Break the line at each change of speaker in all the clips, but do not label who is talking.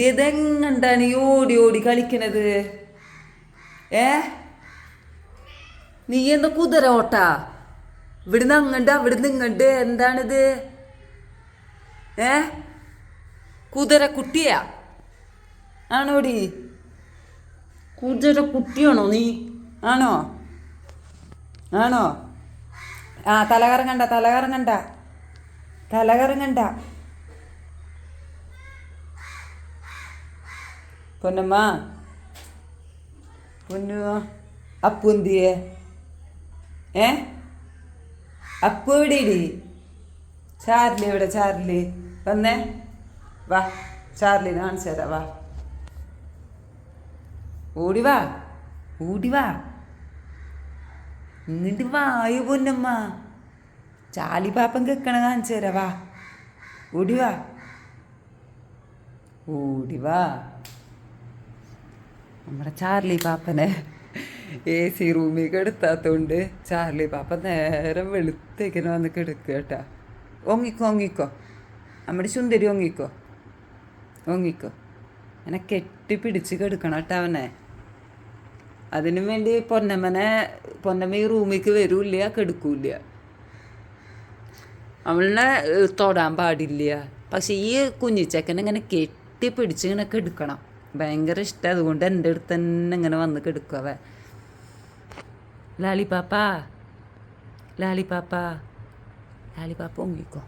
ഇതെങ്ങണ്ടാണ് ഈ ഓടി ഓടി കളിക്കണത്? ഏ? നീ എന്താ കുതിര ഓട്ടാ? ഇവിടുന്ന് അങ്ങണ്ട് അവിടുന്ന് ഇങ്ങണ്ട് എന്താണിത്? ഏ? കുതിര കുട്ടിയാ ആണോടി? കുതിര കുട്ടിയാണോ നീ? ആണോ? ആണോ? ആ തലകറങ്ങണ്ട തലകറങ്ങണ്ട. തലകറങ്ങണ്ട. പൊന്നമ്മ. പൊന്നു. അപ്പു എന്തിയേ? ഏ? അപ്പു എവിടെയിടി ചാർലി എവിടെ? ചാർലി. വന്നേ. വാ ചാർലി കാണിച്ചു തരാം. വാ. ഓടി വാ. ഓടി വാ. എന്നിട്ട് വായു പൊന്നമ്മ. ചാലി പാപ്പൻ കേൾക്കണ കാണിച്ചു തരാം. വാ. ഓടി വാ. ഓടി വാ. നമ്മുടെ ചാർലി പാപ്പനെ എ സി റൂമിൽ കെടുത്താത്തോണ്ട് ചാർലി പാപ്പ നേരം വെളുത്തേക്കിന് വന്ന് കിടക്കുക കേട്ടാ. ഒങ്ങിക്കോ ഒങ്ങിക്കോ നമ്മുടെ സുന്ദരി ഒങ്ങിക്കോ ഒങ്ങിക്കോ അങ്ങനെ കെട്ടി പിടിച്ച് കിടക്കണം കേട്ടോ അവനെ. അതിനു വേണ്ടി പൊന്നമ്മനെ പൊന്നമ്മ ഈ റൂമിലേക്ക് വരൂല്ല കെടുക്കൂല അവളിനെ തൊടാൻ പാടില്ല. പക്ഷെ ഈ കുഞ്ഞിച്ചക്കനെ ഇങ്ങനെ കെട്ടിപ്പിടിച്ച് ഇങ്ങനെ കെടുക്കണം. ഭയങ്കര ഇഷ്ടം. അതുകൊണ്ട് എന്റെ അടുത്ത് തന്നെ ഇങ്ങനെ വന്ന് കിടക്കും അവ ലാലി പാപ്പ ലാലി പാപ്പ ലാലി പാപ്പ ഒങ്ങിക്കോ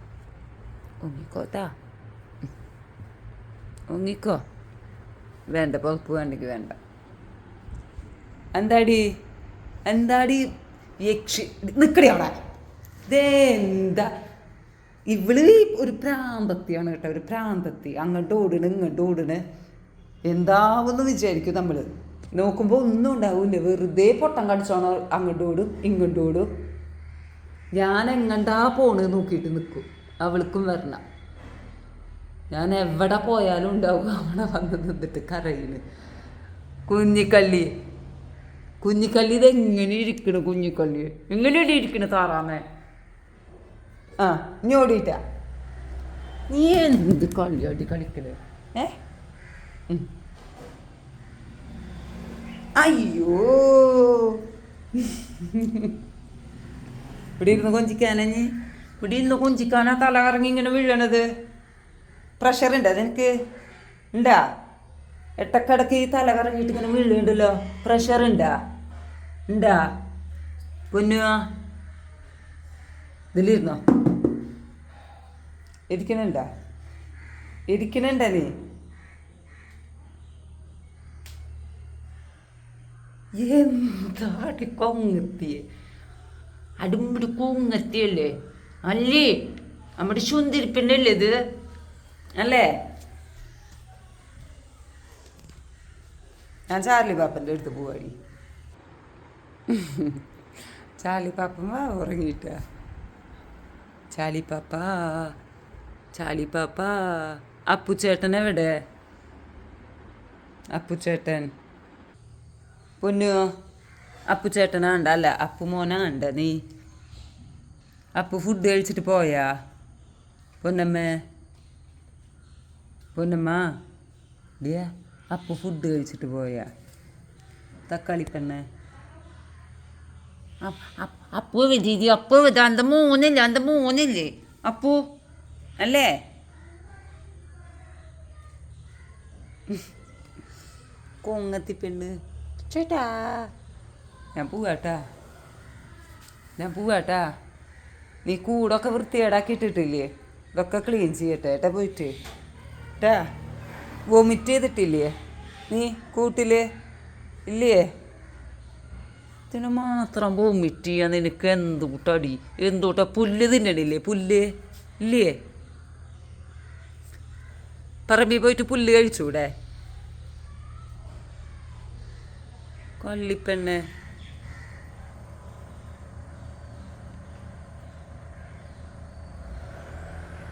ഒങ്ങിക്കോ താ ഒങ്ങിക്കോ വേണ്ട പുറപ്പ് വേണ്ടെങ്കിൽ വേണ്ട. എന്താടി? എന്താടി? യക്ഷി നിക്കടി അവിടെ. ഇതെന്താ ഇവൾ ഒരു പ്രാന്തത്തിയാണ് കേട്ടോ ഒരു പ്രാന്തത്തി. അങ്ങോട്ട് ഓടണ് ഇങ്ങോട്ട് ഓടണ്. എന്താവെന്ന് വിചാരിക്കും നമ്മൾ നോക്കുമ്പോൾ ഒന്നും ഉണ്ടാവില്ല. വെറുതെ പൊട്ടം കടിച്ചോണോ ഇങ്ങോട്ട് ഓടും ഞാൻ എങ്ങണ്ടാ പോണ് നോക്കിയിട്ട് നിൽക്കും അവൾക്കും വരണം. ഞാൻ എവിടെ പോയാലും ഉണ്ടാവും. അവിടെ വന്ന് നിന്നിട്ട് കരയിന്. കുഞ്ഞിക്കല്ലി കുഞ്ഞിക്കല്ലി ഇത് എങ്ങനെ ഇരിക്കണു കുഞ്ഞിക്കല്ലി എങ്ങനെ ഇരിക്കണു താറാമേ? ആ ഇനി ഓടിയിട്ടാ. നീ എന്ത് കളിയാടി കളിക്കണേ? ഏ. അയ്യോ. ഇവിടെ ഇരുന്ന് കൊഞ്ചിക്കാനഞ്ഞ് ഇവിടെ ഇരുന്ന് കൊഞ്ചിക്കാനാ തല കറങ്ങി ഇങ്ങനെ വീഴണത്? പ്രഷർ ഉണ്ട് നിനക്ക്? ഉണ്ടാ? എട്ടക്കടക്ക് ഈ തല കറങ്ങിയിട്ട് ഇങ്ങനെ വീഴുന്നുണ്ടല്ലോ. പ്രഷർ ഉണ്ടാ? ഉണ്ടാ? പൊന്നുവാ ഇതിലിരുന്നോ? ഇരിക്കണുണ്ടാ? ഇരിക്കണുണ്ടാ നീ? എന്താടി കൊങ്ങെത്തിയെ? അടുമ്പിടി കൊങ്ങത്തിയല്ലേ? അല്ലേ? നമ്മുടെ ചുന്തിരിപ്പിന്റെ അല്ലേ ഇത്? അല്ലേ? ഞാൻ ചാർലി പാപ്പന്റെ അടുത്ത് പോവാടി. ചാർലി പാപ്പൻ വാ ഉറങ്ങിയിട്ട. ചാലി പാപ്പ ചാലി പാപ്പ. അപ്പുച്ചേട്ടൻ എവിടെ? അപ്പുച്ചേട്ടൻ പൊന്നു. അപ്പു കണ്ട അല്ല അപ്പു മോനാ കണ്ട നീ. അപ്പു ഫുഡ് കഴിച്ചിട്ട് പോയാ? പൊന്നമ്മേ. പൊന്നമ്മ ഡിയ അപ്പു ഫുഡ് കഴിച്ചിട്ട് പോയാ? തക്കാളി പെണ്ണേ. അപ്പു വിധി അപ്പു അന്ത മൂന്നില്ല അന്ത മൂന്നില്ലേ അപ്പു അല്ലേ? കൊങ്ങത്തി പെണ്ണ്. ചേട്ടാ. ഞാൻ പോവാട്ടാ ഞാൻ പോവാട്ടാ നീ കൂടൊക്കെ വൃത്തികേടാക്കി ഇട്ടിട്ടില്ലേ ഇതൊക്കെ ക്ലീൻ ചെയ്യട്ടെ ഏട്ടാ പോയിട്ട്. ഏട്ടാ വൊമിറ്റ് ചെയ്തിട്ടില്ലേ? നീ കൂട്ടിൽ ഇല്ലേ? ഇതിന് മാത്രം വൊമിറ്റ് ചെയ്യാൻ നിനക്ക് എന്തുകൂട്ടടി എന്തുകൂട്ട പുല്ല് തിന്നണില്ലേ പുല്ല്? ഇല്ലേ? പറമ്പിൽ പോയിട്ട് പുല്ല് കഴിച്ചൂടെ? कौन लिपन है?